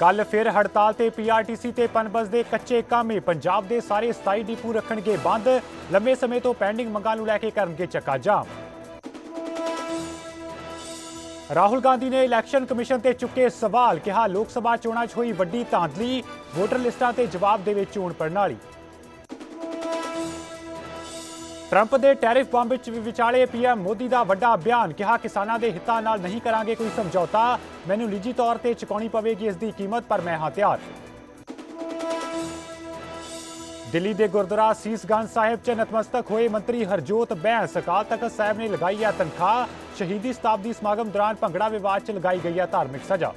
ਕੱਲ ਫਿਰ ਹੜਤਾਲ ਤੇ ਪੀਆਰਟੀਸੀ ਤੇ ਪਨਬਸ ਦੇ ਕੱਚੇ ਕਾਮੇ ਪੰਜਾਬ ਦੇ ਸਾਰੇ 27 ਡਿਪੂ ਰੱਖਣਗੇ ਬੰਦ। ਲੰਮੇ ਸਮੇਂ ਤੋਂ ਪੈਂਡਿੰਗ ਮੰਗਾਂ ਨੂੰ ਲੈ ਕੇ ਕਰਨਗੇ ਚੱਕਾ ਜਾਮ। ਰਾਹੁਲ ਗਾਂਧੀ ਨੇ ਇਲੈਕਸ਼ਨ ਕਮਿਸ਼ਨ ਤੇ ਚੁੱਕੇ ਸਵਾਲ, ਕਿਹਾ ਲੋਕ ਸਭਾ ਚੋਣਾਂ 'ਚ ਹੋਈ ਵੱਡੀ ਧਾਂਦਲੀ, ਵੋਟਰ ਲਿਸਟਾਂ ਤੇ ਜਵਾਬ ਦੇਵੇ ਚੋਣ ਪ੍ਰਣਾਲੀ। ਟਰੰਪ ਦੇ ਟੈਰਿਫ ਬੰਬ ਵਿੱਚ ਵੀ ਵਿਚਾਲੇ ਪੀਐਮ ਮੋਦੀ ਦਾ ਵੱਡਾ ਬਿਆਨ ਕਿਹਾ ਕਿਸਾਨਾਂ ਦੇ ਹਿੱਤਾਂ ਨਾਲ ਨਹੀਂ ਕਰਾਂਗੇ ਕੋਈ ਸਮਝੌਤਾ। ਮੈਨੂੰ ਨਿੱਜੀ ਤੌਰ ਤੇ ਚੁਕਾਉਣੀ ਪਵੇਗੀ ਇਸ ਦੀ ਕੀਮਤ, ਪਰ ਮੈਂ ਹਾਂ ਤਿਆਰ। ਦਿੱਲੀ ਦੇ ਗੁਰਦੁਆਰਾ ਸੀਸਗੰਜ ਸਾਹਿਬ 'ਚ ਨਤਮਸਤਕ ਹੋਏ ਮੰਤਰੀ ਹਰਜੋਤ ਬੈਂਸ ਅਕਾਲ ਤਖਤ ਸਾਹਿਬ ਨੇ ਲਗਾਈ ਹੈ ਤਨਖਾਹ। ਸ਼ਹੀਦੀ ਸਤਾਬਦੀ ਸਮਾਗਮ ਦੌਰਾਨ ਭੰਗੜਾ ਵਿਵਾਦ 'ਚ ਲਗਾਈ ਗਈ ਹੈ ਧਾਰਮਿਕ ਸਜ਼ਾ।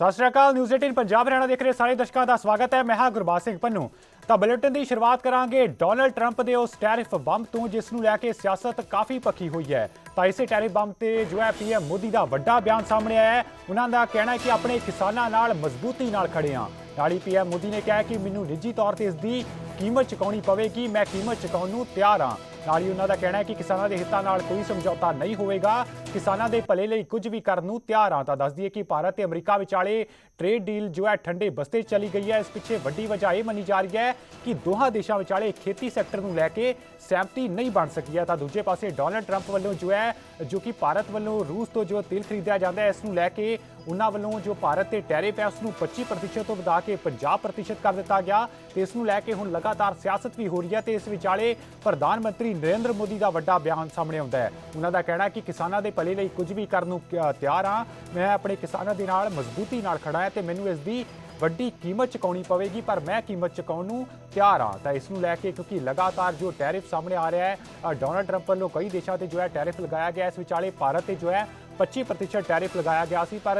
ਸਤਿ ਸ਼੍ਰੀ ਅਕਾਲ ਨਿਊਜ਼ 18 ਪੰਜਾਬ ਹਰਿਆਣਾ ਦੇਖ ਰਹੇ ਸਾਰੇ ਦਰਸ਼ਕਾਂ ਦਾ ਸਵਾਗਤ ਹੈ। ਮੈਂ ਹਾਂ ਗੁਰਬਾਜ ਸਿੰਘ ਪੰਨੂ। ਤਾਂ ਬੁਲੇਟਿਨ ਦੀ ਸ਼ੁਰੂਆਤ ਕਰਾਂਗੇ ਡੋਨਲਡ ਟਰੰਪ ਦੇ ਉਸ ਟੈਰਿਫ ਬੰਬ ਤੋਂ, ਜਿਸ ਨੂੰ ਲੈ ਕੇ ਸਿਆਸਤ ਕਾਫੀ ਪੱਖੀ ਹੋਈ ਹੈ। ਤਾਂ ਇਸੇ ਟੈਰਿਫ ਬੰਬ ਤੇ ਜੋ ਹੈ ਪੀਐਮ ਮੋਦੀ ਦਾ ਵੱਡਾ ਬਿਆਨ ਸਾਹਮਣੇ ਆਇਆ ਹੈ। ਉਹਨਾਂ ਦਾ ਕਹਿਣਾ ਹੈ ਕਿ ਆਪਣੇ ਕਿਸਾਨਾਂ ਨਾਲ ਮਜ਼ਬੂਤੀ ਨਾਲ ਖੜੇ ਹਾਂ। ਨਾਲ ਹੀ ਪੀਐਮ ਮੋਦੀ ਨੇ ਕਿਹਾ ਕਿ ਮੈਨੂੰ ਨਿੱਜੀ ਤੌਰ ਤੇ ਇਸ ਦੀ ਕੀਮਤ ਚੁਕਾਉਣੀ ਪਵੇਗੀ, ਮੈਂ ਕੀਮਤ ਚੁਕਾਉਣ ਨੂੰ ਤਿਆਰ ਹਾਂ। ਨਾਲ ਹੀ ਉਹਨਾਂ ਦਾ ਕਹਿਣਾ ਹੈ ਕਿ ਕਿਸਾਨਾਂ ਦੇ ਹਿੱਤਾਂ ਨਾਲ ਕੋਈ ਸਮਝੌਤਾ ਨਹੀਂ ਹੋਵੇਗਾ। ਕਿਸਾਨਾਂ ਦੇ ਭਲੇ ਲਈ ਕੁਝ ਵੀ ਕਰਨ ਨੂੰ ਤਿਆਰ ਹਾਂ ਤਾਂ ਦੱਸ ਦਈਏ ਕਿ ਭਾਰਤ ਤੇ ਅਮਰੀਕਾ ਵਿਚਾਲੇ ਟ੍ਰੇਡ ਡੀਲ ਜੋ ਹੈ ਠੰਡੇ ਬਸਤੇ 'ਚ ਚਲੀ ਗਈ ਹੈ। ਇਸ ਪਿੱਛੇ ਵੱਡੀ ਵਜ੍ਹਾ ਇਹ ਮੰਨੀ ਜਾ ਰਹੀ ਹੈ ਕਿ ਦੋਹਾਂ ਦੇਸ਼ਾਂ ਵਿਚਾਲੇ ਖੇਤੀ ਸੈਕਟਰ ਨੂੰ ਲੈ ਕੇ ਸਹਿਮਤੀ ਨਹੀਂ ਬਣ ਸਕੀ ਹੈ। ਤਾਂ ਦੂਜੇ ਪਾਸੇ ਡੋਨਲਡ ਟਰੰਪ ਵੱਲੋਂ ਜੋ ਹੈ, ਜੋ ਕਿ ਭਾਰਤ ਵੱਲੋਂ ਰੂਸ ਤੋਂ ਜੋ ਤੇਲ ਖਰੀਦਿਆ ਜਾਂਦਾ ਹੈ, ਇਸ ਨੂੰ ਲੈ ਕੇ ਉਹਨਾਂ ਵੱਲੋਂ ਜੋ ਭਾਰਤ ਤੇ ਟੈਰਿਫ ਹੈ, ਉਸ ਨੂੰ 25% ਤੋਂ ਵਧਾ ਕੇ 50% ਕਰ ਦਿੱਤਾ ਗਿਆ ਤੇ ਇਸ ਨੂੰ ਲੈ ਕੇ ਹੁਣ ਲਗਾਤਾਰ ਸਿਆਸਤ ਵੀ ਹੋ ਰਹੀ ਹੈ ਤੇ ਇਸ ਵਿਚਾਲੇ ਪ੍ਰਧਾਨ ਮੰਤਰੀ ਨਰਿੰਦਰ ਮੋਦੀ ਦਾ ਵੱਡਾ ਬਿਆਨ ਸਾਹਮਣੇ ਆਉਂਦਾ ਹੈ। ਉਹਨਾਂ ਦਾ ਕਹਿਣਾ ਹੈ ਕਿ ਕਿਸਾਨਾਂ ਦੇ ਭਲੇ ਲਈ ਕੁਝ ਵੀ ਕਰਨ ਨੂੰ ਤਿਆਰ ਹਾਂ। ਮੈਂ ਆਪਣੇ ਕਿਸਾਨਾਂ ਦੇ ਨਾਲ ਮਜ਼ਬੂਤੀ ਨਾਲ ਖੜਾ ਹਾਂ ਤੇ ਮੈਨੂੰ ਇਸ ਦੀ ਵੱਡੀ ਕੀਮਤ ਚੁਕਾਉਣੀ ਪਵੇਗੀ, ਪਰ ਮੈਂ ਕੀਮਤ ਚੁਕਾਉਣ ਨੂੰ ਤਿਆਰ ਹਾਂ। ਤਾਂ ਇਸ ਨੂੰ ਲੈ ਕੇ ਕਿਉਂਕਿ ਲਗਾਤਾਰ ਜੋ ਟੈਰਿਫ ਸਾਹਮਣੇ ਆ ਰਿਹਾ ਹੈ ਡੋਨਲਡ ਟਰੰਪ ਵੱਲੋਂ ਕਈ ਦੇਸ਼ਾਂ ਤੇ ਜੋ ਹੈ ਟੈਰਿਫ ਲਗਾਇਆ ਗਿਆ, ਇਸ ਵਿਚਾਲੇ ਭਾਰਤ ਤੇ ਜੋ ਹੈ 25% ਟੈਰਿਫ ਲਗਾਇਆ ਗਿਆ ਸੀ, ਪਰ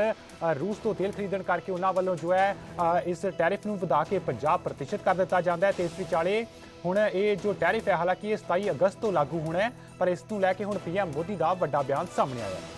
ਰੂਸ ਤੋਂ ਤੇਲ ਖਰੀਦਣ ਕਰਕੇ ਉਹਨਾਂ ਵੱਲੋਂ ਜੋ ਹੈ ਇਸ ਟੈਰਿਫ ਨੂੰ ਵਧਾ ਕੇ 50% ਕਰ ਦਿੱਤਾ ਜਾਂਦਾ ਹੈ ਤੇ ਇਸ ਵਿਚਾਲੇ ਹੁਣ ਇਹ ਜੋ ਟੈਰਿਫ ਹੈ, ਹਾਲਾਂਕਿ ਇਹ 27 ਅਗਸਤ ਤੋਂ ਲਾਗੂ ਹੋਣਾ ਹੈ, ਪਰ ਇਸ ਨੂੰ ਲੈ ਕੇ ਹੁਣ ਪੀਐਮ ਮੋਦੀ ਦਾ ਵੱਡਾ ਬਿਆਨ ਸਾਹਮਣੇ ਆਇਆ ਹੈ।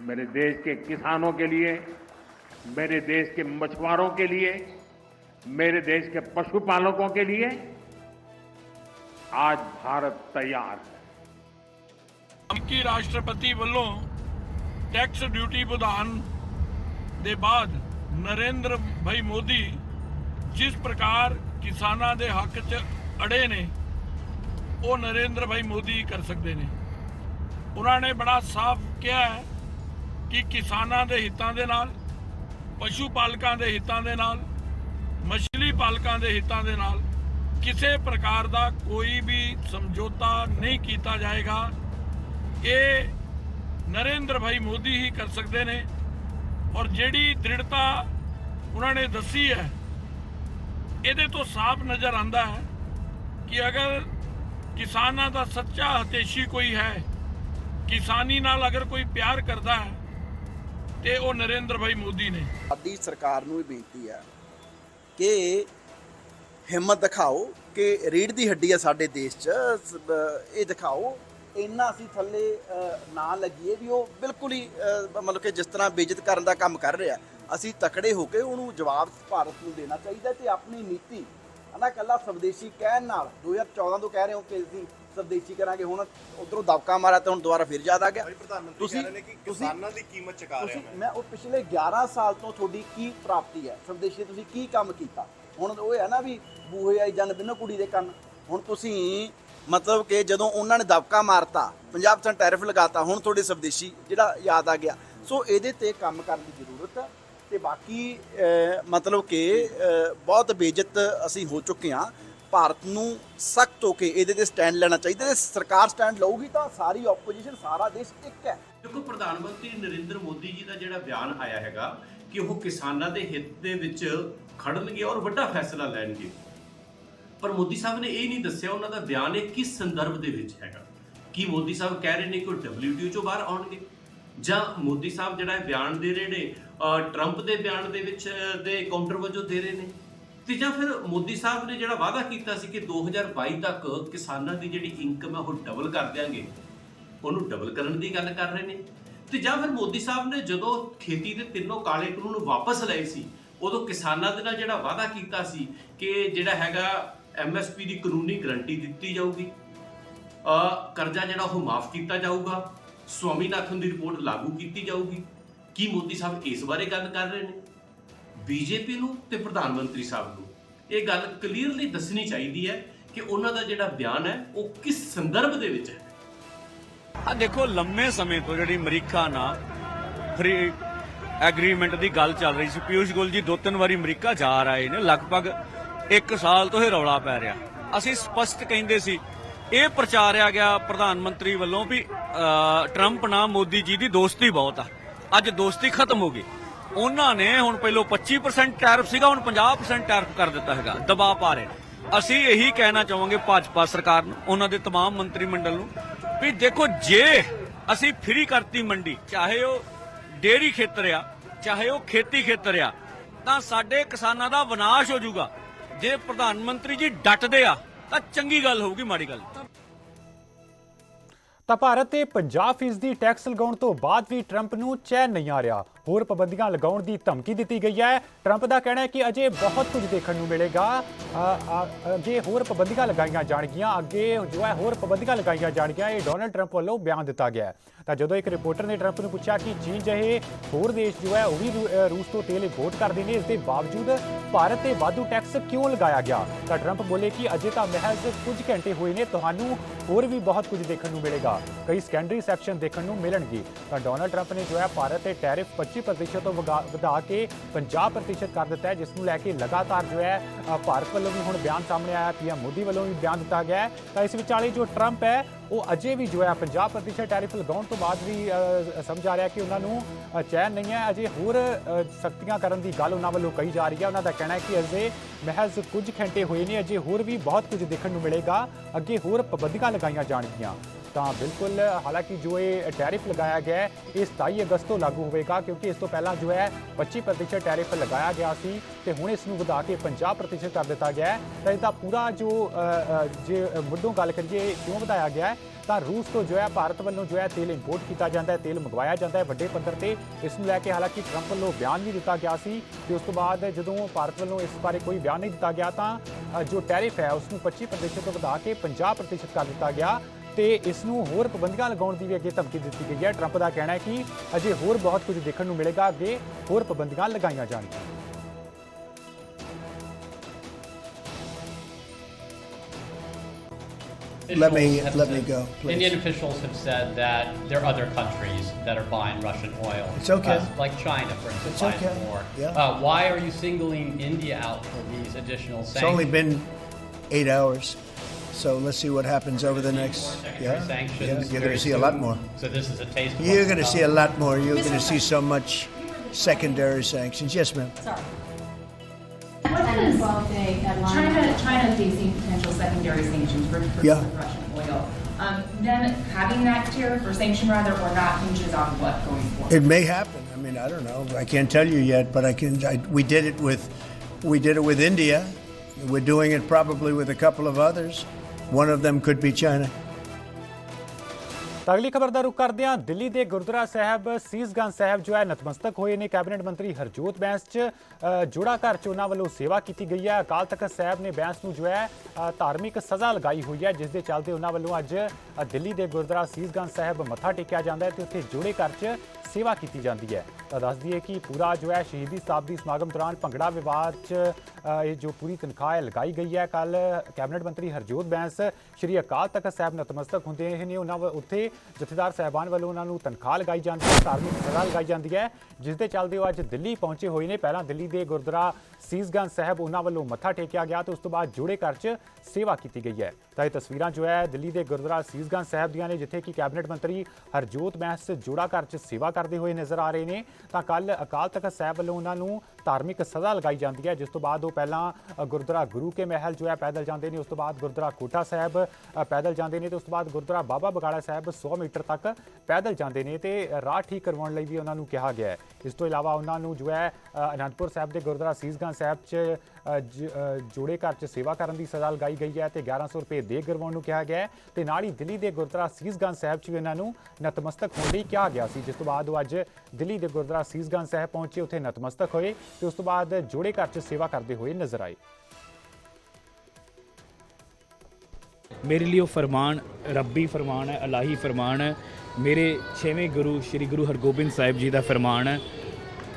मेरे देश के किसानों के लिए मेरे देश के मछुआरों के लिए मेरे देश के पशुपालकों के लिए आज भारत तैयार है ਅਮਰੀਕੀ ਰਾਸ਼ਟਰਪਤੀ ਵੱਲੋਂ ਟੈਕਸ ਡਿਊਟੀ ਵਧਾਉਣ ਦੇ ਬਾਅਦ ਨਰਿੰਦਰ ਭਾਈ ਮੋਦੀ ਜਿਸ ਪ੍ਰਕਾਰ ਕਿਸਾਨਾਂ ਦੇ ਹੱਕ 'ਚ ਅੜੇ ਨੇ ਉਹ ਨਰਿੰਦਰ ਭਾਈ ਮੋਦੀ ਕਰ ਸਕਦੇ ਨੇ ਉਹਨਾਂ ਨੇ ਬੜਾ ਸਾਫ਼ ਕਿਹਾ ਹੈ ਕਿ ਕਿਸਾਨਾਂ ਦੇ ਹਿੱਤਾਂ ਦੇ ਨਾਲ, ਪਸ਼ੂ ਪਾਲਕਾਂ ਦੇ ਹਿੱਤਾਂ ਦੇ ਨਾਲ, ਮਛਲੀ ਪਾਲਕਾਂ ਦੇ ਹਿੱਤਾਂ ਦੇ ਨਾਲ ਕਿਸੇ ਪ੍ਰਕਾਰ ਦਾ ਕੋਈ ਵੀ ਸਮਝੌਤਾ ਨਹੀਂ ਕੀਤਾ ਜਾਏਗਾ। ਇਹ ਨਰਿੰਦਰ ਭਾਈ ਮੋਦੀ ਹੀ ਕਰ ਸਕਦੇ ਨੇ ਔਰ ਜਿਹੜੀ ਦ੍ਰਿੜਤਾ ਉਹਨਾਂ ਨੇ ਦੱਸੀ ਹੈ, ਇਹਦੇ ਤੋਂ ਸਾਫ਼ ਨਜ਼ਰ ਆਉਂਦਾ ਹੈ ਕਿ ਅਗਰ ਕਿਸਾਨਾਂ ਦਾ ਸੱਚਾ ਹਤੇਸ਼ੀ ਕੋਈ ਹੈ, ਕਿਸਾਨੀ ਨਾਲ ਅਗਰ ਕੋਈ ਪਿਆਰ ਕਰਦਾ ਹੈ ਤੇ ਉਹ ਨਰਿੰਦਰ ਭਾਈ ਮੋਦੀ ਨੇ। ਸਾਡੀ ਸਰਕਾਰ ਨੂੰ ਇਹ ਬੇਨਤੀ ਹੈ ਕਿ ਹਿੰਮਤ ਦਿਖਾਓ ਕਿ ਰੀੜ ਦੀ ਹੱਡੀ ਹੈ ਸਾਡੇ ਦੇਸ਼ 'ਚ। ਇਹ ਦਿਖਾਓ। ਇੰਨਾ ਅਸੀਂ ਥੱਲੇ ਨਾ ਲੱਗੀਏ ਵੀ ਉਹ ਬਿਲਕੁਲ ਹੀ ਮਤਲਬ ਕਿ ਜਿਸ ਤਰ੍ਹਾਂ ਬੇਇੱਜ਼ਤ ਕਰਨ ਦਾ ਕੰਮ ਕਰ ਰਿਹਾ, ਅਸੀਂ ਤਕੜੇ ਹੋ ਕੇ ਉਹਨੂੰ ਜਵਾਬ ਭਾਰਤ ਨੂੰ ਦੇਣਾ ਚਾਹੀਦਾ ਤੇ ਆਪਣੀ ਨੀਤੀ, ਹਨਾ, ਕੱਲਾ ਸਵਦੇਸ਼ੀ ਕਹਿਣ ਨਾਲ 2014 ਤੋਂ ਕਹਿ ਰਹੇ ਹੋ ਕਿ ਅਸੀਂ ਸਵਦੇਸ਼ੀ ਕਰਾਂਗੇ। ਹੁਣ ਉਧਰੋਂ ਦਬਕਾ ਮਾਰਿਆ ਤੇ ਹੁਣ ਦੁਬਾਰਾ ਫਿਰ ਯਾਦ ਆ ਗਿਆ। ਪ੍ਰਧਾਨ ਮੰਤਰੀ ਕਹਿ ਰਹੇ ਨੇ ਕਿ ਕਿਸਾਨਾਂ ਦੀ ਕੀਮਤ ਚੁਕਾ ਰਿਹਾ ਮੈਂ ਮੈਂ ਉਹ ਪਿਛਲੇ 11 ਸਾਲ ਤੋਂ ਤੁਹਾਡੀ ਕੀ ਪ੍ਰਾਪਤੀ ਹੈ? ਸਵਦੇਸ਼ੀ ਤੁਸੀਂ ਕੀ ਕੰਮ ਕੀਤਾ? ਹੁਣ ਉਹ ਹੈ ਨਾ ਵੀ ਬੂਹੇ ਆਈ ਜਨ ਬਿਨੋ ਕੁੜੀ ਦੇ ਕੰਨ। ਹੁਣ ਤੁਸੀਂ ਮਤਲਬ ਕਿ ਜਦੋਂ ਉਹਨਾਂ ਨੇ ਦਬਕਾ ਮਾਰਤਾ 50% ਟੈਰਿਫ ਲਗਾਤਾ ਹੁਣ ਤੁਹਾਡੇ ਸਵਦੇਸ਼ੀ ਜਿਹੜਾ ਯਾਦ ਆ ਗਿਆ। ਸੋ ਇਹਦੇ ਤੇ ਕੰਮ ਕਰਨ ਦੀ ਜ਼ਰੂਰਤ ਹੈ ਤੇ ਬਾਕੀ ਮਤਲਬ ਕਿ ਬਹੁਤ ਬੇਇੱਜ਼ਤ ਅਸੀਂ ਹੋ ਚੁੱਕੇ ਹਾਂ। ਭਾਰਤ ਨੂੰ ਸਖਤ ਹੋ ਕੇ ਇਹਦੇ ਤੇ ਸਟੈਂਡ ਲੈਣਾ ਚਾਹੀਦਾ ਤੇ ਸਰਕਾਰ ਸਟੈਂਡ ਲਊਗੀ ਤਾਂ ਸਾਰੀ ਆਪੋਜੀਸ਼ਨ ਸਾਰਾ ਦੇਸ਼ ਇੱਕ ਹੈ। ਦੇਖੋ, ਪ੍ਰਧਾਨ ਮੰਤਰੀ ਨਰਿੰਦਰ ਮੋਦੀ ਜੀ ਦਾ ਜਿਹੜਾ ਬਿਆਨ ਆਇਆ ਹੈਗਾ ਕਿ ਉਹ ਕਿਸਾਨਾਂ ਦੇ ਹਿੱਤ ਦੇ ਵਿੱਚ ਖੜਨਗੇ ਔਰ ਵੱਡਾ ਫੈਸਲਾ ਲੈਣਗੇ। ਪਰ ਮੋਦੀ ਸਾਹਿਬ ਨੇ ਇਹ ਨਹੀਂ ਦੱਸਿਆ ਉਹਨਾਂ ਦਾ ਬਿਆਨ ਇਹ ਕਿਸ ਸੰਦਰਭ ਦੇ ਵਿੱਚ ਹੈਗਾ। ਕੀ ਮੋਦੀ ਸਾਹਿਬ ਕਹਿ ਰਹੇ ਨੇ ਕਿ ਉਹ WTO ਚੋਂ ਬਾਹਰ ਆਉਣਗੇ? ਜਾਂ ਮੋਦੀ ਸਾਹਿਬ ਜਿਹੜਾ ਬਿਆਨ ਦੇ ਰਹੇ ਨੇ ਟਰੰਪ ਦੇ ਬਿਆਨ ਦੇ ਵਿੱਚ ਦੇ ਕਾਊਂਟਰ ਵਜੋਂ ਦੇ ਰਹੇ ਨੇ? ਤੇ ਜਾਂ ਫਿਰ ਮੋਦੀ ਸਾਹਿਬ ਨੇ ਜਿਹੜਾ ਵਾਅਦਾ ਕੀਤਾ ਸੀ ਕਿ 2022 ਤੱਕ ਕਿਸਾਨਾਂ ਦੀ ਜਿਹੜੀ ਇਨਕਮ ਹੈ ਉਹ ਡਬਲ ਕਰ ਦਿਆਂਗੇ, ਉਹਨੂੰ ਡਬਲ ਕਰਨ ਦੀ ਗੱਲ ਕਰ ਰਹੇ ਨੇ। ਤੇ ਜਾਂ ਫਿਰ ਮੋਦੀ ਸਾਹਿਬ ਨੇ ਜਦੋਂ ਖੇਤੀ ਦੇ ਤਿੰਨੋਂ ਕਾਲੇ ਕਾਨੂੰਨ ਵਾਪਸ ਲਏ ਸੀ, ਉਦੋਂ ਕਿਸਾਨਾਂ ਦੇ ਨਾਲ ਜਿਹੜਾ ਵਾਅਦਾ ਕੀਤਾ ਸੀ ਕਿ ਜਿਹੜਾ ਹੈਗਾ ਐਮਐਸਪੀ ਦੀ ਕਾਨੂੰਨੀ ਗਰੰਟੀ ਦਿੱਤੀ ਜਾਊਗੀ। ਅ, ਕਰਜ਼ਾ ਜਿਹੜਾ ਉਹ ਮਾਫ ਕੀਤਾ ਜਾਊਗਾ, ਸਵਾਮੀਨਾਥਨ ਦੀ ਰਿਪੋਰਟ ਲਾਗੂ ਕੀਤੀ ਜਾਊਗੀ। ਕੀ ਮੋਦੀ ਸਾਹਿਬ ਇਸ ਬਾਰੇ ਗੱਲ ਕਰ ਰਹੇ ਨੇ? ਬੀਜੇਪੀ ਨੂੰ ਤੇ ਪ੍ਰਧਾਨ ਮੰਤਰੀ ਸਾਹਿਬ ਨੂੰ। ਇਹ ਗੱਲ ਕਲੀਅਰਲੀ ਦੱਸਣੀ ਚਾਹੀਦੀ ਹੈ ਕਿ ਉਹਨਾਂ ਦਾ ਜਿਹੜਾ ਬਿਆਨ ਹੈ, ਉਹ ਕਿਸ ਸੰਦਰਭ ਦੇ ਵਿੱਚ ਹੈ? ਆ ਦੇਖੋ, ਲੰਮੇ ਸਮੇਂ ਤੋਂ ਜਿਹੜੀ ਅਮਰੀਕਾ ਨਾਲ ਫਰੀ ਐਗਰੀਮੈਂਟ ਦੀ ਗੱਲ ਚੱਲ ਰਹੀ ਸੀ ਪਿਊਸ਼ ਗੋਇਲ ਜੀ ਦੋ ਤਿੰਨ ਵਾਰੀ ਅਮਰੀਕਾ ਜਾ ਰਹੇ ਨੇ, ਲਗਭਗ 1 ਸਾਲ ਤੋਂ ਇਹ ਰੌਲਾ ਪੈ ਰਿਹਾ। ਅਸੀਂ ਸਪਸ਼ਟ ਕਹਿੰਦੇ ਸੀ, ਇਹ ਪ੍ਰਚਾਰਿਆ ਗਿਆ ਪ੍ਰਧਾਨ ਮੰਤਰੀ ਵੱਲੋਂ ਵੀ ਟਰੰਪ ਨਾਲ ਮੋਦੀ ਜੀ ਦੀ ਦੋਸਤੀ ਬਹੁਤ ਆ। ਅੱਜ ਦੋਸਤੀ ਖਤਮ ਹੋ ਗਈ। ਉਹਨਾਂ ਨੇ ਹੁਣ ਪਹਿਲਾਂ 25% ਟੈਰਿਫ ਸੀਗਾ ਹੁਣ 50% ਟੈਰਿਫ ਕਰ ਦਿੱਤਾ ਹੈਗਾ ਦਬਾਅ ਪਾ ਰਹੇ ਨੇ। ਅਸੀਂ ਇਹੀ ਕਹਿਣਾ ਚਾਹਾਂਗੇ ਭਾਜਪਾ ਸਰਕਾਰ ਨੂੰ ਉਹਨਾਂ ਦੇ तमाम ਮੰਤਰੀ ਮੰਡਲ ਨੂੰ ਵੀ ਦੇਖੋ ਜੇ ਅਸੀਂ ਫ੍ਰੀ ਕਰਤੀ ਮੰਡੀ ਚਾਹੇ ਉਹ ਡੇਰੀ ਖੇਤਰ ਆ ਚਾਹੇ ਉਹ ਖੇਤੀ ਖੇਤਰ ਆ ਤਾਂ ਸਾਡੇ ਕਿਸਾਨਾਂ ਦਾ ਵਿਨਾਸ਼ ਹੋ ਜਾਊਗਾ ਜੇ ਪ੍ਰਧਾਨ ਮੰਤਰੀ ਜੀ ਡਟਦੇ ਆ ਤਾਂ ਚੰਗੀ ਗੱਲ ਹੋਊਗੀ ਮਾੜੀ ਗੱਲ ਨਹੀਂ। ਤਾਂ ਭਾਰਤ ਤੇ 50% ਦੀ ਟੈਕਸ ਲਗਾਉਣ ਤੋਂ ਬਾਅਦ ਵੀ ਟਰੰਪ ਨੂੰ ਚੈਨ ਨਹੀਂ ਆ ਰਿਹਾ ਹੋਰ ਪਾਬੰਦੀਆਂ ਲਗਾਉਣ ਦੀ ਧਮਕੀ ਦਿੱਤੀ ਗਈ ਹੈ। ਟਰੰਪ ਦਾ ਕਹਿਣਾ ਹੈ ਕਿ ਅਜੇ ਬਹੁਤ ਕੁਝ ਦੇਖਣ ਨੂੰ ਮਿਲੇਗਾ। ਅ, ਅੱਗੇ ਹੋਰ ਪਾਬੰਦੀਆਂ ਲਗਾਈਆਂ ਜਾਣਗੀਆਂ। ਅੱਗੇ ਜੋ ਹੈ ਹੋਰ ਪਾਬੰਦੀਆਂ ਲਗਾਈਆਂ ਜਾਣਗੀਆਂ ਇਹ ਡੋਨਲਡ ਟਰੰਪ ਵੱਲੋਂ ਬਿਆਨ ਦਿੱਤਾ ਗਿਆ ਤਾਂ ਜਦੋਂ ਇੱਕ ਰਿਪੋਰਟਰ ਨੇ ਟਰੰਪ ਨੂੰ ਪੁੱਛਿਆ ਕਿ ਚੀਨ ਜਿਹੇ ਹੋਰ ਦੇਸ਼ ਜੋ ਹੈ ਉਹ ਵੀ ਰੂ- ਰੂਸ ਤੋਂ ਤੇਲ ਇੰਪੋਰਟ ਕਰਦੇ ਨੇ ਇਸ ਦੇ ਬਾਵਜੂਦ ਭਾਰਤ ਤੇ ਵਾਧੂ ਟੈਕਸ ਕਿਉਂ ਲਗਾਇਆ ਗਿਆ? ਤਾਂ ਟਰੰਪ ਬੋਲੇ ਕਿ ਅਜੇ ਤਾਂ ਮਹਿਜ਼ ਕੁਝ ਘੰਟੇ ਹੋਏ ਨੇ ਤੁਹਾਨੂੰ ਹੋਰ ਵੀ ਬਹੁਤ ਕੁਝ ਦੇਖਣ ਨੂੰ ਮਿਲੇਗਾ। ਕਈ ਸੈਕੰਡਰੀ ਸੈਕਸ਼ਨ ਦੇਖਣ ਨੂੰ ਮਿਲਣਗੇ। ਤਾਂ ਡੋਨਲਡ ਟਰੰਪ ਨੇ ਜੋ ਹੈ ਭਾਰਤ ਤੇ ਟੈਰਿਫ 25% ਤੋਂ ਵਗਾ- ਵਧਾ ਕੇ 50% ਕਰ ਦਿੱਤਾ ਹੈ, ਜਿਸ ਨੂੰ ਲੈ ਕੇ ਲਗਾਤਾਰ ਜੋ ਹੈ ਭਾਰਤ ਵੱਲੋਂ ਵੀ ਹੁਣ ਬਿਆਨ ਸਾਹਮਣੇ ਆਇਆ ਪੀਐਮ ਮੋਦੀ ਵੱਲੋਂ ਵੀ ਬਿਆਨ ਦਿੱਤਾ ਗਿਆ ਹੈ। ਤਾਂ ਇਸ ਵਿਚਾਲੇ ਜੋ ਟਰੰਪ ਹੈ, ਉਹ ਅਜੇ ਵੀ ਜੋ ਹੈ 50% ਟੈਰਿਫ ਲਗਾਉਣ ਤੋਂ ਬਾਅਦ ਵੀ ਸਮਝ ਆ ਰਿਹਾ ਕਿ ਉਹਨਾਂ ਨੂੰ ਚੈਨ ਨਹੀਂ ਹੈ। ਅਜੇ ਹੋਰ ਸਖਤੀਆਂ ਕਰਨ ਦੀ ਗੱਲ ਉਹਨਾਂ ਵੱਲੋਂ ਕਹੀ ਜਾ ਰਹੀ ਹੈ। ਉਹਨਾਂ ਦਾ ਕਹਿਣਾ ਹੈ ਕਿ ਅਜੇ ਮਹਿਜ਼ ਕੁਝ ਘੰਟੇ ਹੋਏ ਨੇ, ਅਜੇ ਹੋਰ ਵੀ ਬਹੁਤ ਕੁਝ ਦੇਖਣ ਨੂੰ ਮਿਲੇਗਾ। ਅੱਗੇ ਹੋਰ ਪਾਬੰਦੀਆਂ ਲਗਾਈਆਂ ਜਾਣਗੀਆਂ। ਤਾਂ ਬਿਲਕੁਲ, ਹਾਲਾਂਕਿ ਜੋ ਇਹ ਟੈਰਿਫ ਲਗਾਇਆ ਗਿਆ ਹੈ, ਇਹ 27 ਅਗਸਤ ਤੋਂ ਲਾਗੂ ਹੋਵੇਗਾ ਕਿਉਂਕਿ ਇਸ ਤੋਂ ਪਹਿਲਾਂ ਜੋ ਹੈ 25% ਟੈਰਿਫ ਲਗਾਇਆ ਗਿਆ ਸੀ ਤੇ ਹੁਣ ਇਸ ਨੂੰ ਵਧਾ ਕੇ 50% ਕਰ ਦਿੱਤਾ ਗਿਆ ਹੈ। ਤਾਂ ਇਹਦਾ ਪੂਰਾ ਜੋ ਜੇ ਮੁੱਢੋਂ ਗੱਲ ਕਰੀਏ ਕਿਉਂ ਵਧਾਇਆ ਗਿਆ ਹੈ, ਤਾਂ ਰੂਸ ਤੋਂ ਜੋ ਹੈ ਭਾਰਤ ਵੱਲੋਂ ਜੋ ਹੈ ਤੇਲ ਇੰਪੋਰਟ ਕੀਤਾ ਜਾਂਦਾ ਹੈ, ਤੇਲ ਮੰਗਵਾਇਆ ਜਾਂਦਾ ਹੈ ਵੱਡੇ ਪੱਧਰ ਤੇ। ਇਸ ਨੂੰ ਲੈ ਕੇ ਹਾਲਾਂਕਿ ਟਰੰਪ ਵੱਲੋਂ ਬਿਆਨ ਵੀ ਦਿੱਤਾ ਗਿਆ ਸੀ ਤੇ ਉਸ ਤੋਂ ਬਾਅਦ ਜਦੋਂ ਭਾਰਤ ਵੱਲੋਂ ਇਸ ਬਾਰੇ ਕੋਈ ਬਿਆਨ ਨਹੀਂ ਦਿੱਤਾ ਗਿਆ ਤਾਂ ਜੋ ਟੈਰਿਫ ਹੈ, ਉਸ ਨੂੰ 25% ਤੋਂ ਵਧਾ ਕੇ 50% ਕਰ ਦਿੱਤਾ ਗਿਆ। ਤੇ ਇਸ ਨੂੰ ਹੋਰ ਪਾਬੰਦੀਆਂ ਲਗਾਉਣ ਦੀ ਵੀ ਅੱਗੇ ਧਮਕੀ ਦਿੱਤੀ ਗਈ ਹੈ ਟਰੰਪ ਦਾ ਕਹਿਣਾ ਹੈ ਕਿ ਅਜੇ ਹੋਰ ਬਹੁਤ ਕੁਝ ਦੇਖਣ ਨੂੰ ਮਿਲੇਗਾ ਅੱਗੇ ਹੋਰ ਪਾਬੰਦੀਆਂ ਲਗਾਈਆਂ ਜਾਣਗੀਆਂ Let me- let me go, please. Indian officials have said that there are other countries that are buying Russian oil. It's okay. uh, like China, for instance, It's okay. more. Yeah. Uh, why are you singling India out for these additional It's sanctions? only been eight hours, so let's see what happens over the next. Yeah, sanctions. yeah, you're going to see a lot more. So this is a taste. You're going to to see a lot more. You're going to see so much secondary sanctions. Yes, ma'am. Sorry. And 12-day. China, China facing potential secondary sanctions for for Yeah. Russian oil. Um, Then having that tariff or sanction rather or not hinges on what going forward? It may happen. I mean, I don't know. I can't tell you yet, but I can. I, we did it with, we did it with India. We're doing it probably with a couple of others. One of them could be China. ਅਗਲੀ ਖਬਰ ਦਾ ਰੁਖ ਕਰਦੇ ਹਾਂ ਦਿੱਲੀ ਦੇ ਗੁਰਦੁਆਰਾ ਸਾਹਿਬ, ਸੀਸਗੰਜ ਸਾਹਿਬ ਜੋ ਹੈ ਨਤਮਸਤਕ ਹੋਏ ਨੇ ਕੈਬਨਿਟ ਮੰਤਰੀ ਹਰਜੋਤ ਬੈਂਸ ਚ ਜੋੜਾ ਘਰ ਚ ਉਹਨਾਂ ਵੱਲੋਂ ਸੇਵਾ ਕੀਤੀ ਗਈ ਹੈ ਅਕਾਲ ਤਖਤ ਸਾਹਿਬ ਨੇ ਬੈਂਸ ਨੂੰ ਜੋ ਹੈ ਧਾਰਮਿਕ ਸਜ਼ਾ ਲਗਾਈ ਹੋਈ ਹੈ, ਜਿਸ ਦੇ ਚੱਲਦੇ ਉਹਨਾਂ ਵੱਲੋਂ ਅੱਜ ਦਿੱਲੀ ਦੇ ਗੁਰਦੁਆਰਾ ਸੀਸਗੰਜ ਸਾਹਿਬ ਮੱਥਾ ਟੇਕਿਆ ਜਾਂਦਾ ਹੈ ਤੇ ਉੱਥੇ ਜੋੜੇ ਘਰ ਚ ਸੇਵਾ ਕੀਤੀ ਜਾਂਦੀ ਹੈ। ਤਾਂ ਦੱਸ ਦਈਏ ਕਿ ਪੂਰਾ ਜੋ ਹੈ ਸ਼ਹੀਦੀ ਸਾਹਿਬ ਦੀ ਸਮਾਗਮ ਦੌਰਾਨ ਭੰਗੜਾ ਵਿਵਾਦ 'ਚ ਇਹ ਜੋ ਪੂਰੀ ਤਨਖਾਹ ਹੈ ਲਗਾਈ ਗਈ ਹੈ। ਕੱਲ ਕੈਬਨਿਟ ਮੰਤਰੀ ਹਰਜੋਤ ਬੈਂਸ, ਸ਼੍ਰੀ ਅਕਾਲ ਤਖਤ ਸਾਹਿਬ ਨਤਮਸਤਕ ਹੁੰਦੇ ਨੇ। ਉਹਨਾਂ ਵ- ਉੱਥੇ ਜਥੇਦਾਰ ਸਾਹਿਬਾਨ ਵੱਲੋਂ ਉਹਨਾਂ ਨੂੰ ਤਨਖਾਹ ਲਗਾਈ ਜਾਂਦੀ ਹੈ, ਧਾਰਮਿਕ ਸਜ਼ਾ ਲਗਾਈ ਜਾਂਦੀ ਹੈ। ਜਿਸ ਦੇ ਚੱਲਦੇ ਉਹ ਅੱਜ ਦਿੱਲੀ ਪਹੁੰਚੇ ਹੋਏ ਨੇ। ਪਹਿਲਾਂ ਦਿੱਲੀ ਦੇ ਗੁਰਦੁਆਰਾ ਸੀਸਗੰਜ ਸਾਹਿਬ ਉਹਨਾਂ ਵੱਲੋਂ ਮੱਥਾ ਟੇਕਿਆ ਗਿਆ ਤੇ ਉਸ ਤੋਂ ਬਾਅਦ ਜੋੜੇ ਘਰ 'ਚ ਸੇਵਾ ਕੀਤੀ ਗਈ ਹੈ। ਤਾਂ ਇਹ ਤਸਵੀਰਾਂ ਜੋ ਹੈ ਦਿੱਲੀ ਦੇ ਗੁਰਦੁਆਰਾ ਸੀਸਗੰਜ ਸਾਹਿਬ ਦੀਆਂ ਨੇ, ਜਿੱਥੇ ਕਿ ਕੈਬਨਿਟ ਮੰਤਰੀ ਹਰਜੋਤ ਬੈਂਸ ਜੋੜਾ ਘਰ 'ਚ ਸੇਵਾ ਕਰਦੇ ਹੋਏ ਨਜ਼ਰ ਆ ਰਹੇ ਨੇ, ਤਾਂ ਕੱਲ ਅਕਾਲ ਤਖਤ ਸਾਹਿਬ ਵੱਲੋਂ ਉਹਨਾਂ ਨੂੰ ਧਾਰਮਿਕ ਸਜ਼ਾ ਲਗਾਈ ਜਾਂਦੀ ਹੈ, ਜਿਸ ਤੋਂ ਬਾਅਦ ਉਹ ਪਹਿਲਾਂ ਗੁਰਦੁਆਰਾ ਗੁਰੂ ਕੇ ਮਹਿਲ ਜੋ ਹੈ, ਪੈਦਲ ਜਾਂਦੇ ਨੇ, ਉਸ ਤੋਂ ਬਾਅਦ ਗੁਰਦੁਆਰਾ ਕੋਟਾ ਸਾਹਿਬ ਪੈਦਲ ਜਾਂਦੇ ਨੇ ਤੇ ਉਸ ਤੋਂ ਬਾਅਦ ਗੁਰਦੁਆਰਾ ਬਾਬਾ ਬਗਾੜਾ ਸਾਹਿਬ 100 ਮੀਟਰ ਤੱਕ ਪੈਦਲ ਜਾਂਦੇ ਨੇ ਤੇ ਰਾਹ ਠੀਕ ਕਰਵਾਉਣ ਲਈ ਵੀ ਉਹਨਾਂ ਨੂੰ ਕਿਹਾ ਗਿਆ ਹੈ। ਇਸ ਤੋਂ ਇਲਾਵਾ ਉਹਨਾਂ ਨੂੰ ਜੋ ਹੈ ਅਨੰਦਪੁਰ ਸਾਹਿਬ ਦੇ ਗੁਰਦੁਆਰਾ ਸੀਸਗੰਜ ਸਾਹਿਬ 'ਚ ਜੋੜੇ ਘਰ 'ਚ ਸੇਵਾ ਕਰਨ ਦੀ ਸਜ਼ਾ ਲਗਾਈ ਗਈ ਹੈ ਤੇ 1100 ਰੁਪਏ ਦੇ ਕਰਵਾਉਣ ਨੂੰ ਕਿਹਾ ਗਿਆ ਹੈ ਤੇ ਨਾਲ ਹੀ ਦਿੱਲੀ ਦੇ ਗੁਰਦੁਆਰਾ ਸੀਸਗੰਜ ਸਾਹਿਬ 'ਚ ਵੀ ਇਹਨਾਂ ਨੂੰ ਨਤਮਸਤਕ ਹੋਣ ਲਈ ਕਿਹਾ ਗਿਆ ਸੀ, ਜਿਸ ਤੋਂ ਬਾਅਦ ਉਹ ਅੱਜ ਦਿੱਲੀ ਦੇ ਗੁਰਦੁਆਰਾ ਸੀਸਗੰਜ ਸਾਹਿਬ ਪਹੁੰਚੇ, ਉੱਥੇ ਨਤਮਸਤਕ ਹੋਏ ਤੇ ਉਸ ਤੋਂ ਬਾਅਦ ਜੋੜੇ ਘਰ 'ਚ ਸੇਵਾ ਕਰਦੇ ਹੋਏ ਨਜ਼ਰ ਆਏ। ਮੇਰੇ ਲਈ ਉਹ ਫਰਮਾਨ ਰੱਬੀ ਫਰਮਾਨ ਹੈ, ਅਲਾਹੀ ਫਰਮਾਨ ਹੈ। ਮੇਰੇ ਛੇਵੇਂ ਗੁਰੂ, ਸ੍ਰੀ ਗੁਰੂ ਹਰਗੋਬਿੰਦ ਸਾਹਿਬ ਜੀ ਦਾ ਫਰਮਾਨ ਹੈ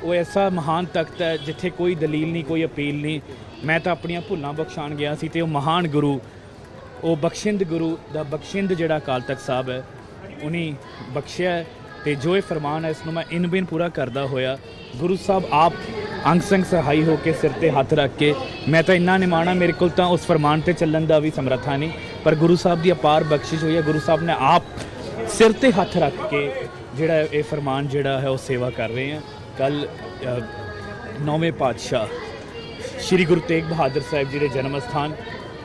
ਉਹ ਐਸਾ ਮਹਾਨ ਤਖਤ ਹੈ, ਜਿੱਥੇ ਕੋਈ ਦਲੀਲ ਨਹੀਂ, ਕੋਈ ਅਪੀਲ ਨਹੀਂ। ਮੈਂ ਤਾਂ ਆਪਣੀਆਂ ਭੁੱਲਾਂ ਬਖਸ਼ਾਣ ਗਿਆ ਸੀ ਤੇ ਉਹ ਮਹਾਨ ਗੁਰੂ, ਉਹ ਬਖਸ਼ਿੰਦ ਗੁਰੂ ਦਾ ਬਖਸ਼ਿੰਦ ਜਿਹੜਾ ਅਕਾਲ ਤਖਤ ਸਾਹਿਬ ਹੈ ਉਨੀ ਬਖਸ਼ਿਆ ਹੈ ਤੇ ਜੋ ਇਹ ਫਰਮਾਨ ਹੈ, ਇਸ ਨੂੰ ਮੈਂ ਇਨ ਬਿਨ ਪੂਰਾ ਕਰਦਾ ਹੋਇਆ। ਗੁਰੂ ਸਾਹਿਬ, ਆਪ ਅੰਗ ਸੰਗ ਸਹਾਈ ਹੋ ਕੇ ਸਿਰ ਤੇ ਹੱਥ ਰੱਖ ਕੇ, ਮੈਂ ਤਾਂ ਇੰਨਾ ਨਿਮਾਣਾ, ਮੇਰੇ ਕੋਲ ਤਾਂ ਉਸ ਫਰਮਾਨ ਤੇ ਚੱਲਣ ਦਾ ਵੀ ਸਮਰੱਥਾ ਨਹੀਂ, ਪਰ ਗੁਰੂ ਸਾਹਿਬ ਦੀ ਅਪਾਰ ਬਖਸ਼ਿਸ਼ ਹੋਈ ਹੈ। ਗੁਰੂ ਸਾਹਿਬ ਨੇ ਆਪ ਸਿਰ ਤੇ ਹੱਥ ਰੱਖ ਕੇ ਜਿਹੜਾ ਇਹ ਫਰਮਾਨ ਜਿਹੜਾ ਹੈ, ਉਹ ਸੇਵਾ ਕਰ ਰਹੇ ਆ ਕੱਲ ਨੌਵੇਂ ਪਾਤਸ਼ਾਹ ਸ਼੍ਰੀ ਗੁਰੂ ਤੇਗ ਬਹਾਦਰ ਸਾਹਿਬ ਜੀ ਦੇ ਜਨਮ ਸਥਾਨ,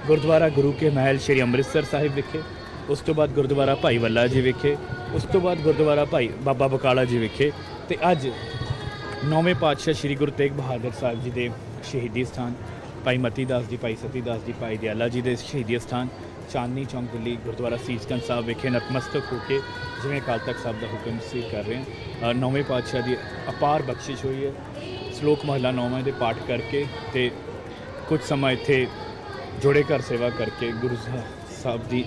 ਗੁਰਦੁਆਰਾ ਗੁਰੂ ਕੇ ਮਹਿਲ ਸ਼੍ਰੀ ਅੰਮ੍ਰਿਤਸਰ ਸਾਹਿਬ ਵਿਖੇ, ਉਸ ਤੋਂ ਬਾਅਦ ਗੁਰਦੁਆਰਾ ਭਾਈ ਵੱਲਾ ਜੀ ਵਿਖੇ, ਉਸ ਤੋਂ ਬਾਅਦ ਗੁਰਦੁਆਰਾ ਭਾਈ ਬਾਬਾ ਬਕਾਲਾ ਜੀ ਵਿਖੇ ਤੇ ਅੱਜ ਨੌਵੇਂ ਪਾਤਸ਼ਾਹ ਸ਼੍ਰੀ ਗੁਰੂ ਤੇਗ ਬਹਾਦਰ ਸਾਹਿਬ ਜੀ ਦੇ ਸ਼ਹੀਦੀ ਸਥਾਨ, ਭਾਈ ਮਤੀ ਦਾਸ ਜੀ, ਭਾਈ ਸਤੀ ਦਾਸ ਜੀ, ਭਾਈ ਦਿਆਲਾ ਜੀ ਦੇ ਸ਼ਹੀਦੀ ਸਥਾਨ ਚਾਂਦਨੀ ਚੌਂਕ ਦਿੱਲੀ ਗੁਰਦੁਆਰਾ ਸੀਸਗੰਜ ਸਾਹਿਬ ਵਿਖੇ ਨਤਮਸਤਕ ਹੋ ਕੇ ਜਿਵੇਂ ਅਕਾਲ ਤਖਤ ਸਾਹਿਬ ਦਾ ਹੁਕਮ ਸੀ, ਕਰ ਰਹੇ ਹਾਂ। ਨੌਵੇਂ ਪਾਤਸ਼ਾਹ ਦੀ ਅਪਾਰ ਬਖਸ਼ਿਸ਼ ਹੋਈ ਹੈ। ਸ਼ਲੋਕ ਮਹਲਾ ਨੌਵਾਂ ਦੇ ਪਾਠ ਕਰਕੇ ਤੇ ਕੁਝ ਸਮਾਂ ਇੱਥੇ ਜੋੜੇ ਘਰ ਸੇਵਾ ਕਰਕੇ ਗੁਰੂ ਸਾਹਿਬ- ਦੀ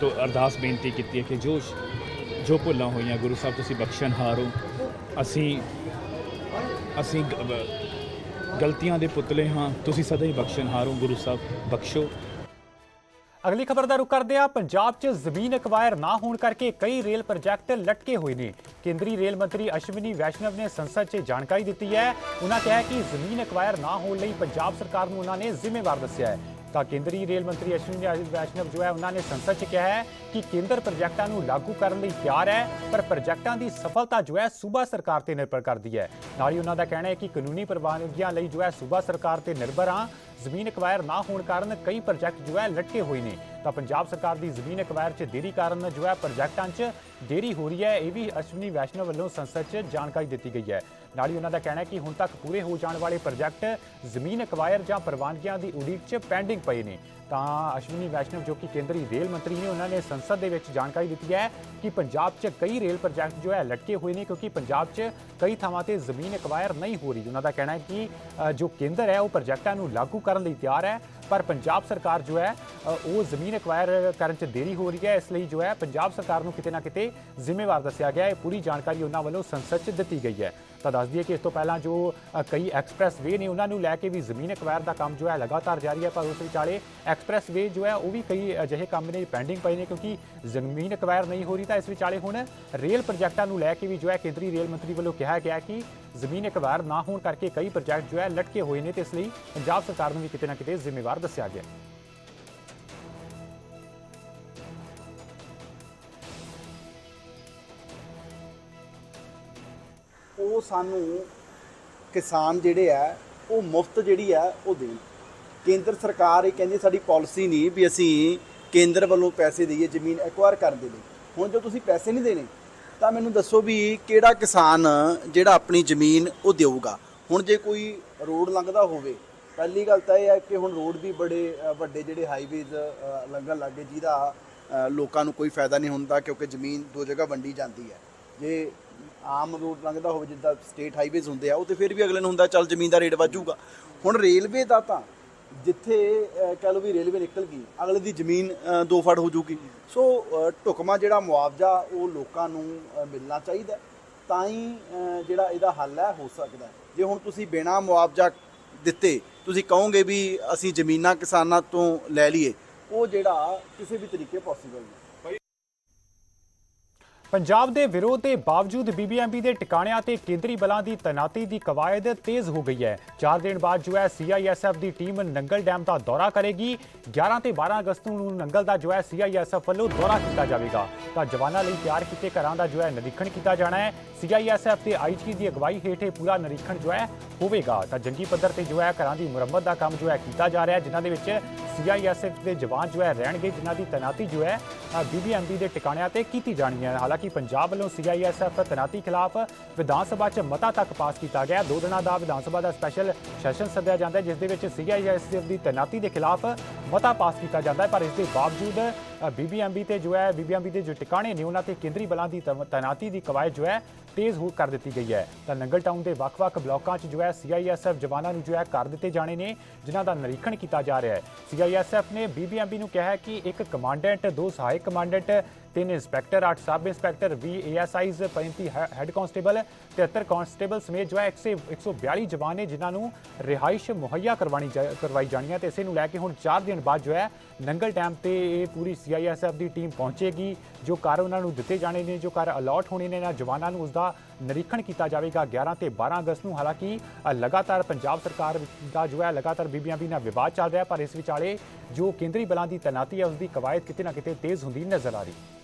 ਤੋਂ ਅਰਦਾਸ ਬੇਨਤੀ ਕੀਤੀ ਹੈ ਕਿ ਜੋ ਜੋ ਭੁੱਲਾਂ ਹੋਈਆਂ ਗੁਰੂ ਸਾਹਿਬ ਤੁਸੀਂ ਬਖਸ਼ਣਹਾਰ ਹੋ ਅਸੀਂ ਅਸੀਂ ਗਲਤੀਆਂ ਦੇ ਪੁਤਲੇ ਹਾਂ। ਤੁਸੀਂ ਸਦਾ ਹੀ ਬਖਸ਼ਣਹਾਰ ਹੋ ਗੁਰੂ ਸਾਹਿਬ ਬਖਸ਼ੋ। ਅਗਲੀ ਖਬਰ ਦਾ ਰੁਖ ਕਰਦੇ ਆ ਪੰਜਾਬ 'ਚ ਜ਼ਮੀਨ ਅਕਵਾਇਰ ਨਾ ਹੋਣ ਕਰਕੇ ਕਈ ਰੇਲ ਪ੍ਰੋਜੈਕਟ ਲਟਕੇ ਹੋਏ ਨੇ। ਕੇਂਦਰੀ ਰੇਲ ਮੰਤਰੀ ਅਸ਼ਵਨੀ ਵੈਸ਼ਨਵ ਨੇ ਸੰਸਦ 'ਚ ਜਾਣਕਾਰੀ ਦਿੱਤੀ ਹੈ। ਉਹਨਾਂ ਕਿਹਾ ਕਿ ਜ਼ਮੀਨ ਅਕਵਾਇਰ ਨਾ ਹੋਣ ਲਈ ਪੰਜਾਬ ਸਰਕਾਰ ਨੂੰ ਉਹਨਾਂ ਨੇ ਜ਼ਿੰਮੇਵਾਰ ਦੱਸਿਆ ਹੈ। ਤਾਂ ਕੇਂਦਰੀ ਰੇਲ ਮੰਤਰੀ ਅਸ਼ਵਨੀ ਵੈਸ਼ਨਵ ਜੋ ਹੈ ਉਹਨਾਂ ਨੇ ਸੰਸਦ 'ਚ ਕਿਹਾ ਹੈ ਕਿ ਕੇਂਦਰ ਪ੍ਰੋਜੈਕਟਾਂ ਨੂੰ ਲਾਗੂ ਕਰਨ ਲਈ ਤਿਆਰ ਹੈ, ਪਰ ਪ੍ਰੋਜੈਕਟਾਂ ਦੀ ਸਫਲਤਾ ਜੋ ਹੈ, ਸੂਬਾ ਸਰਕਾਰ ਤੇ ਨਿਰਭਰ ਕਰਦੀ ਹੈ। ਨਾਲ ਹੀ ਉਹਨਾਂ ਦਾ ਕਹਿਣਾ ਹੈ ਕਿ ਕਾਨੂੰਨੀ ਪ੍ਰਵਾਨਗੀਆਂ ਲਈ ਜੋ ਹੈ, ਸੂਬਾ ਸਰਕਾਰ ਤੇ ਨਿਰਭਰ ਹਾਂ। ਜ਼ਮੀਨ ਐਕਵਾਇਰ ਨਾ ਹੋਣ ਕਾਰਨ ਕਈ ਪ੍ਰੋਜੈਕਟ ਜੋ ਹੈ ਲਟਕੇ ਹੋਏ ਨੇ। ਤਾਂ ਪੰਜਾਬ ਸਰਕਾਰ ਦੀ ਜ਼ਮੀਨ ਐਕਵਾਇਰ 'ਚ ਦੇਰੀ ਕਾਰਨ ਜੋ ਹੈ ਪ੍ਰੋਜੈਕਟਾਂ 'ਚ ਦੇਰੀ ਹੋ ਰਹੀ ਹੈ, ਇਹ ਵੀ ਅਸ਼ਵਨੀ ਵੈਸ਼ਨਵ ਵੱਲੋਂ ਸੰਸਦ 'ਚ ਜਾਣਕਾਰੀ ਦਿੱਤੀ ਗਈ ਹੈ। ਨਾਲ ਹੀ ਉਹਨਾਂ ਦਾ ਕਹਿਣਾ ਹੈ ਕਿ ਹੁਣ ਤੱਕ ਪੂਰੇ ਹੋ ਜਾਣ ਵਾਲੇ ਪ੍ਰੋਜੈਕਟ ਜ਼ਮੀਨ ਅਕਵਾਇਰ ਜਾਂ ਪ੍ਰਵਾਨਗੀਆਂ ਦੀ ਉਡੀਕ 'ਚ ਪੈਂਡਿੰਗ ਪਏ ਨੇ। ਤਾਂ ਅਸ਼ਵਨੀ ਵੈਸ਼ਨਵ, ਜੋ ਕਿ ਕੇਂਦਰੀ ਰੇਲ ਮੰਤਰੀ ਨੇ, ਉਹਨਾਂ ਨੇ ਸੰਸਦ ਦੇ ਵਿੱਚ ਜਾਣਕਾਰੀ ਦਿੱਤੀ ਹੈ ਕਿ ਪੰਜਾਬ 'ਚ ਕਈ ਰੇਲ ਪ੍ਰੋਜੈਕਟ ਜੋ ਹੈ ਲਟਕੇ ਹੋਏ ਨੇ, ਕਿਉਂਕਿ ਪੰਜਾਬ 'ਚ ਕਈ ਥਾਵਾਂ ਤੇ ਜ਼ਮੀਨ ਅਕਵਾਇਰ ਨਹੀਂ ਹੋ ਰਹੀ। ਉਹਨਾਂ ਦਾ ਕਹਿਣਾ ਹੈ ਕਿ ਜੋ ਕੇਂਦਰ ਹੈ, ਉਹ ਪ੍ਰੋਜੈਕਟਾਂ ਨੂੰ ਲਾਗੂ ਕਰਨ ਲਈ ਤਿਆਰ ਹੈ, ਪਰ ਪੰਜਾਬ ਸਰਕਾਰ ਜੋ ਹੈ ਉਹ ਜ਼ਮੀਨ ਅਕਵਾਇਰ ਕਰਨ 'ਚ ਦੇਰੀ ਹੋ ਰਹੀ ਹੈ। ਇਸ ਲਈ ਜੋ ਹੈ, ਪੰਜਾਬ ਸਰਕਾਰ ਨੂੰ ਕਿਤੇ ਨਾ ਕਿਤੇ ਜ਼ਿੰਮੇਵਾਰ ਦੱਸਿਆ ਗਿਆ ਹੈ। ਇਹ ਪੂਰੀ ਜਾਣਕਾਰੀ ਉਹਨਾਂ ਵੱਲੋਂ ਸੰਸਦ 'ਚ ਦਿੱਤੀ ਗਈ ਹੈ। ਤਾਂ ਦੱਸ ਦਈਏ ਕਿ ਇਸ ਤੋਂ ਪਹਿਲਾਂ ਜੋ ਕਈ ਐਕਸਪ੍ਰੈਸ ਵੇ ਨੇ ਉਹਨਾਂ ਨੂੰ ਲੈ ਕੇ ਵੀ ਜ਼ਮੀਨ ਅਕਵਾਇਰ ਦਾ ਕੰਮ ਜੋ ਹੈ ਲਗਾਤਾਰ ਜਾਰੀ ਹੈ, ਪਰ ਉਸ ਵਿਚਾਲੇ ਐਕਸਪ੍ਰੈਸ ਵੇ ਜੋ ਹੈ ਉਹ ਵੀ ਕਈ ਅਜਿਹੇ ਕੰਮ ਨੇ ਪੈਂਡਿੰਗ ਪਏ ਨੇ ਕਿਉਂਕਿ ਜ਼ਮੀਨ ਅਕਵਾਇਰ ਨਹੀਂ ਹੋ ਰਹੀ ਤਾਂ ਇਸ ਵਿਚਾਲੇ ਹੁਣ ਰੇਲ ਪ੍ਰੋਜੈਕਟਾਂ ਨੂੰ ਲੈ ਕੇ ਵੀ ਜੋ ਹੈ ਕੇਂਦਰੀ ਰੇਲ ਮੰਤਰੀ ਵੱਲੋਂ ਕਿਹਾ ਗਿਆ ਕਿ ਜ਼ਮੀਨ ਅਕਵਾਇਰ ਨਾ ਹੋਣ ਕਰਕੇ ਕਈ ਪ੍ਰੋਜੈਕਟ ਜੋ ਹੈ ਲਟਕੇ ਹੋਏ ਨੇ ਤੇ ਇਸ ਲਈ ਪੰਜਾਬ ਸਰਕਾਰ ਨੂੰ ਵੀ ਕਿਤੇ ਨਾ ਕਿਤੇ ਜ਼ਿੰਮੇਵਾਰ ਦੱਸਿਆ ਗਿਆ ਉਹ ਸਾਨੂੰ ਕਿਸਾਨ ਜਿਹੜੇ ਆ, ਉਹ ਮੁਫਤ ਜਿਹੜੀ ਆ, ਉਹ ਦੇਣ। ਕੇਂਦਰ ਸਰਕਾਰ ਇਹ ਕਹਿੰਦੀ ਸਾਡੀ ਪਾਲਿਸੀ ਨਹੀਂ ਵੀ ਅਸੀਂ ਕੇਂਦਰ ਵੱਲੋਂ ਪੈਸੇ ਦਈਏ, ਜ਼ਮੀਨ ਐਕਵਾਇਰ ਕਰਨ ਦੇ ਲਈ। ਹੁਣ ਜੋ ਤੁਸੀਂ ਪੈਸੇ ਨਹੀਂ ਦੇਣੇ, ਤਾਂ ਮੈਨੂੰ ਦੱਸੋ ਵੀ ਕਿਹੜਾ ਕਿਸਾਨ ਜਿਹੜਾ ਆਪਣੀ ਜ਼ਮੀਨ ਉਹ ਦੇਊਗਾ? ਹੁਣ ਜੇ ਕੋਈ ਰੋਡ ਲੰਘਦਾ ਹੋਵੇ, ਪਹਿਲੀ ਗੱਲ ਤਾਂ ਇਹ ਹੈ ਕਿ ਹੁਣ ਰੋਡ ਵੀ ਬੜੇ ਵੱਡੇ ਜਿਹੜੇ ਹਾਈਵੇਜ਼ ਲੰਘਣ ਲੱਗੇ ਜਿਹਦਾ ਲੋਕਾਂ ਨੂੰ ਕੋਈ ਫਾਇਦਾ ਨਹੀਂ ਹੁੰਦਾ ਕਿਉਂਕਿ ਜ਼ਮੀਨ ਦੋ ਜਗ੍ਹਾ ਵੰਡੀ ਜਾਂਦੀ ਹੈ। ਜੇ ਆਮ ਰੋਡ ਲੰਘਦਾ ਹੋਵੇ ਜਿੱਦਾਂ ਸਟੇਟ ਹਾਈਵੇਜ਼ ਹੁੰਦੇ ਆ ਉਹ ਤੇ ਫਿਰ ਵੀ ਅਗਲੇ ਨੂੰ ਹੁੰਦਾ ਚੱਲ ਜ਼ਮੀਨ ਦਾ ਰੇਟ ਵਾਜੂਗਾ ਹੁਣ ਰੇਲਵੇ ਦਾ ਤਾਂ ਜਿੱਥੇ ਅਹ, ਕਹਿ ਲਓ ਵੀ ਰੇਲਵੇ ਨਿਕਲ ਗਈ ਅਗਲੇ ਦੀ ਜ਼ਮੀਨ ਦੋ ਫੜ ਹੋ ਜੂਗੀ। ਸੋ ਅਹ, ਢੁਕਵਾਂ ਜਿਹੜਾ ਮੁਆਵਜ਼ਾ ਉਹ ਲੋਕਾਂ ਨੂੰ ਮਿਲਣਾ ਚਾਹੀਦਾ ਤਾਂ ਹੀ ਜਿਹੜਾ ਇਹਦਾ ਹੱਲ ਹੈ ਹੋ ਸਕਦਾ ਜੇ ਹੁਣ ਤੁਸੀਂ ਬਿਨਾ ਮੁਆਵਜ਼ਾ ਦਿੱਤੇ ਤੁਸੀਂ ਕਹੋਗੇ ਵੀ ਅਸੀਂ ਜ਼ਮੀਨਾਂ ਕਿਸਾਨਾਂ ਤੋਂ ਲੈ ਲਈਏ ਉਹ ਜਿਹੜਾ ਕਿਸੇ ਵੀ ਤਰੀਕੇ ਪੋਸੀਬਲ ਨਹੀਂ ਪੰਜਾਬ ਦੇ ਵਿਰੋਧ ਦੇ ਬਾਵਜੂਦ ਬੀਬੀਐਮਬੀ ਦੇ ਟਿਕਾਣਿਆਂ ਤੇ ਕੇਂਦਰੀ ਬਲਾਂ ਦੀ ਤੈਨਾਤੀ ਦੀ ਕਵਾਇਦ ਤੇਜ਼ ਹੋ ਗਈ ਹੈ। 4 ਦਿਨ ਬਾਅਦ ਜੋ ਹੈ ਸੀਆਈਐਸਐਫ ਦੀ ਟੀਮ ਨੰਗਲ ਡੈਮ ਦਾ ਦੌਰਾ ਕਰੇਗੀ। 11 ਤੇ 12 ਅਗਸਤ ਨੂੰ ਨੰਗਲ ਦਾ ਜੋ ਹੈ ਸੀਆਈਐਸਐਫ ਵੱਲੋਂ ਦੌਰਾ ਕੀਤਾ ਜਾਵੇਗਾ। ਤਾਂ ਜਵਾਨਾਂ ਲਈ ਤਿਆਰ ਕੀਤੇ ਘਰਾਂ ਦਾ ਜੋ ਹੈ ਨਿਰੀਖਣ ਕੀਤਾ ਜਾਣਾ ਹੈ। ਸੀਆਈਐਸਐਫ ਤੇ ਆਈਜੀ ਦੀ ਅਗਵਾਈ ਹੇਠ ਇਹ ਪੂਰਾ ਨਿਰੀਖਣ ਜੋ ਹੈ ਹੋਵੇਗਾ। ਤਾਂ ਜੰਗੀ ਪੱਧਰ ਤੇ ਜੋ ਹੈ ਘਰਾਂ ਦੀ ਮੁਰੰਮਤ ਦਾ ਕੰਮ ਜੋ ਹੈ ਕੀਤਾ ਜਾ ਰਿਹਾ ਹੈ, ਜਿਨ੍ਹਾਂ ਦੇ ਵਿੱਚ ਸੀਆਈਐਸਐਫ ਦੇ ਜਵਾਨ ਜੋ ਹੈ ਰਹਿਣਗੇ, ਜਿਨ੍ਹਾਂ ਦੀ ਤੈਨਾਤੀ ਜੋ ਹੈ ਬੀਬੀਐਮਬੀ ਦੇ ਟਿਕਾਣਿਆਂ ਤੇ ਕੀਤੀ ਜਾਣੀ ਹੈ। ਕਿ ਪੰਜਾਬ ਵੱਲੋਂ ਸੀਆਈਐਸਐਫ ਤੈਨਾਤੀ ਖਿਲਾਫ ਵਿਧਾਨ ਸਭਾ 'ਚ ਮਤਾ ਤੱਕ ਪਾਸ ਕੀਤਾ ਗਿਆ। ਦੋ ਦਿਨਾਂ ਦਾ ਵਿਧਾਨ ਸਭਾ ਦਾ ਸਪੈਸ਼ਲ ਸੈਸ਼ਨ ਸੱਦਿਆ ਜਾਂਦਾ ਜਿਸ ਦੇ ਵਿੱਚ ਸੀਆਈਐਸਐਫ ਦੀ ਤੈਨਾਤੀ ਦੇ ਖਿਲਾਫ ਮਤਾ ਪਾਸ ਕੀਤਾ ਜਾਂਦਾ ਹੈ, ਪਰ ਇਸ ਦੇ ਬਾਵਜੂਦ ਬੀਬੀਐਮਬੀ ਤੇ ਜੋ ਹੈ ਬੀਬੀਐਮਬੀ ਦੇ ਜੋ ਟਿਕਾਣੇ ਨੇ, ਉਹਨਾਂ ਤੇ ਕੇਂਦਰੀ ਬਲਾਂ ਦੀ ਤੈ- ਤੈਨਾਤੀ ਦੀ ਕਵਾਇਦ ਜੋ ਹੈ, ਤੇਜ਼ ਹੋ ਕਰ ਦਿੱਤੀ ਗਈ ਹੈ। ਤਾਂ ਨੰਗਲ ਟਾਊਨ ਦੇ ਵੱਖ-ਵੱਖ ਬਲਾਕਾਂ 'ਚ ਜੋ ਹੈ ਸੀਆਈਐਸਐਫ ਜਵਾਨਾਂ ਨੂੰ ਜੋ ਹੈ, ਕਰ ਦਿੱਤੇ ਜਾਣੇ ਨੇ, ਜਿਨ੍ਹਾਂ ਦਾ ਨਿਰੀਖਣ ਕੀਤਾ ਜਾ ਰਿਹਾ ਹੈ। ਸੀਆਈਐਸਐਫ ਨੇ ਬੀਬੀਐਮਬੀ ਨੂੰ ਕਿਹਾ ਹੈ ਕਿ ਇੱਕ ਕਮਾਂਡੈਂਟ, ਦੋ ਸਹਾਇਕ ਕਮਾਂਡੈਂਟ, ਤਿੰਨ ਇੰਸਪੈਕਟਰ 8 ਸਬ ਇੰਸਪੈਕਟਰ 20 ਏਐਸਆਈਜ਼ 35 ਹੈ- ਹੈੱਡ ਕਾਂਸਟੇਬਲ 73 ਕਾਂਸਟੇਬਲ ਸਮੇਤ ਜੋ ਹੈ 100 142 ਜਵਾਨ ਨੇ, ਜਿਨ੍ਹਾਂ ਨੂੰ ਰਿਹਾਇਸ਼ ਮੁਹੱਈਆ ਕਰਵਾਣੀ ਜਾ- ਕਰਵਾਈ ਜਾਣੀ ਹੈ ਤੇ ਇਸੇ ਨੂੰ ਲੈ ਕੇ ਹੁਣ 4 ਦਿਨ ਬਾਅਦ ਜੋ ਹੈ, ਨੰਗਲ ਡੈਮ ਤੇ ਇਹ ਪੂਰੀ ਸੀਆਈਐਸਐਫ ਦੀ ਟੀਮ ਪਹੁੰਚੇਗੀ, ਜੋ ਘਰ ਉਹਨਾਂ ਨੂੰ ਦਿੱਤੇ ਜਾਣੇ ਨੇ, ਜੋ ਘਰ ਅਲਾਟ ਹੋਣੇ ਨੇ, ਇਹਨਾਂ ਜਵਾਨਾਂ ਨੂੰ ਉਸ ਦਾ ਨਿਰੀਖਣ ਕੀਤਾ ਜਾਵੇਗਾ 11 ਤੇ 12 ਅਗਸਤ ਨੂੰ। ਹਾਲਾਂਕਿ ਲਗਾਤਾਰ ਪੰਜਾਬ ਸਰਕਾਰ ਦਾ ਜੋ ਹੈ, ਲਗਾਤਾਰ ਬੀਬੀਐਮਬੀ ਨਾਲ ਵਿਵਾਦ ਚੱਲ ਰਿਹਾ, ਪਰ ਇਸ ਵਿਚਾਲੇ ਜੋ ਕੇਂਦਰੀ ਬਲਾਂ ਦੀ ਤੈਨਾਤੀ ਹੈ ਉਸ ਦੀ ਕਵਾਇਦ ਕਿਤੇ ਨਾ ਕਿਤੇ ਤੇਜ਼ ਹੁੰਦੀ ਨਜ਼ਰ ਆ ਰਹੀ।